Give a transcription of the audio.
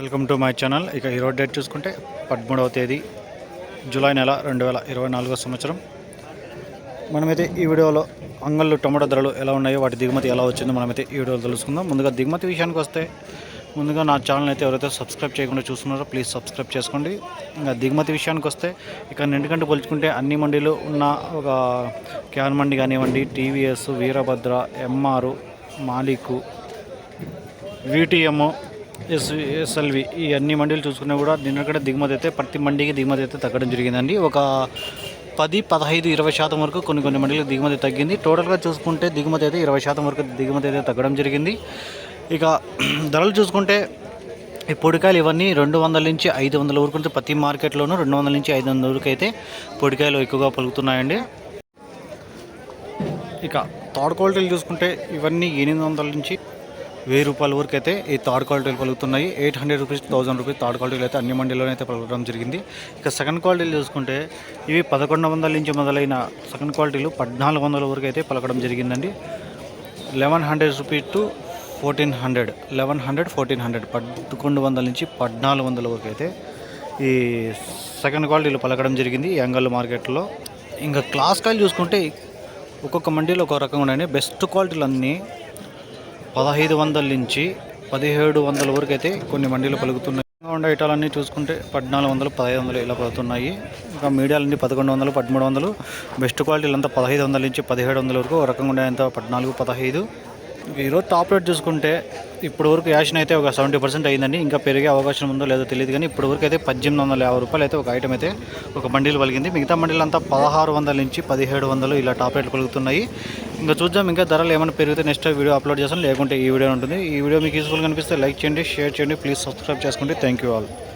Welcome to my channel. ఇక ఈరోజు date చూసుకుంటే పదమూడవ తేదీ జూలై నెల రెండు వేల ఇరవై నాలుగో సంవత్సరం. మనమైతే ఈ వీడియోలో అంగళ్ళు టమాటో ధరలు ఎలా ఉన్నాయో వాటి దిగుమతి ఎలా వచ్చిందో మనమైతే ఈ వీడియోలో తెలుసుకుందాం. ముందుగా దిగుమతి విషయానికి వస్తే ముందుగా నా ఛానల్ అయితే ఎవరైతే సబ్స్క్రైబ్ చేయకుండా చూస్తున్నారో ప్లీజ్ సబ్స్క్రైబ్ చేసుకోండి. ఇంకా దిగుమతి విషయానికి వస్తే ఇక నిండుకంటే పోల్చుకుంటే అన్ని మండీలు ఉన్న ఒక క్యాన్ మండి కానివ్వండి టీవీఎస్ వీరభద్ర ఎంఆర్ మాలికు విటిఎం ఎస్ ఎస్ఎల్వి ఈ అన్ని మండీలు చూసుకున్నా కూడా నిన్నక్కడ దిగుమతి అయితే ప్రతి మండీకి దిగుమతి అయితే తగ్గడం జరిగిందండి. ఒక పది పదహైదు ఇరవై శాతం వరకు కొన్ని కొన్ని మండీలకు దిగుమతి తగ్గింది. టోటల్గా చూసుకుంటే దిగుమతి అయితే ఇరవై శాతం వరకు దిగుమతి అయితే తగ్గడం జరిగింది. ఇక ధరలు చూసుకుంటే ఈ పొడికాయలు ఇవన్నీ రెండు వందల నుంచి ఐదు వందల వరకు ఉంటే ప్రతి మార్కెట్లోనూ రెండు వందల నుంచి ఐదు వందల వరకు అయితే పొడికాయలు ఎక్కువగా పలుకుతున్నాయండి. ఇక థర్డ్ క్వాలిటీలు చూసుకుంటే ఇవన్నీ ఎనిమిది వందల నుంచి వెయ్యి రూపాయల వరకు అయితే ఈ థర్డ్ క్వాలిటీలు పలుకుతున్నాయి. Eight hundred rupees thousand rupees third క్వాలిటీలు అయితే అన్ని మండీలోనే అయితే పలకడం జరిగింది. ఇక సెకండ్ క్వాలిటీలు చూసుకుంటే ఇవి పదకొండు వందల నుంచి మొదలైన సెకండ్ క్వాలిటీలు పద్నాలుగు వందల వరకు అయితే పలకడం జరిగిందండి. Eleven hundred rupees to fourteen hundred eleven hundred fourteen hundred పదకొండు వందల నుంచి పద్నాలుగు వందల వరకు అయితే ఈ సెకండ్ క్వాలిటీలు పలకడం జరిగింది యంగల్ మార్కెట్లో. ఇంకా క్లాస్ కాయలు చూసుకుంటే ఒక్కొక్క మండీలో ఒక రకంగా ఉన్నాయండి. బెస్ట్ క్వాలిటీలు అన్నీ పదహైదు వందల నుంచి పదిహేడు వందల వరకు అయితే కొన్ని మండీలు పలుకుతున్నాయి. ఉండే ఐటాలన్నీ చూసుకుంటే పద్నాలుగు వందలు పదహైదు వందలు ఇలా పడుతున్నాయి ఇంకా మీడియాలన్నీ పదకొండు వందలు పదమూడు వందలు. బెస్ట్ క్వాలిటీలు అంతా పదహైదు వందల నుంచి పదిహేడు వందల వరకు ఒక రకంగా ఉండేంత పద్నాలుగు పదహైదు. ఈరోజు టాప్ రేట్ చూసుకుంటే ఇప్పుడు వరకు యాషన్ అయితే ఒక సెవెంటీ పర్సెంట్ అయిందండి. ఇంకా పెరిగే అవకాశం ఉందో లేదో తెలియదు కానీ ఇప్పుడు వరకు అయితే పద్దెనిమిది వందల యాభై రూపాయలు అయితే ఒక ఐటమ్ అయితే ఒక బండిలు పలిగింది మిగతా బండిలు అంతా పదహారు వందల నుంచి పదిహేడు వందలు ఇలా టాప్ రేట్లు పలుకుతున్నాయి ఇంకా చూద్దాం ఇంకా ధరలు ఏమైనా పెరిగితే నెక్స్ట్ వీడియో అప్లోడ్ చేస్తాను లేకుంటే ఈ వీడియో ఉంటుంది. ఈ వీడియో మీకు యూస్ఫుల్ కనిపిస్తే లైక్ చేయండి షేర్ చేయండి. ప్లీజ్ సబ్స్క్రైబ్ చేసుకోండి థ్యాంక్ యూ ఆల్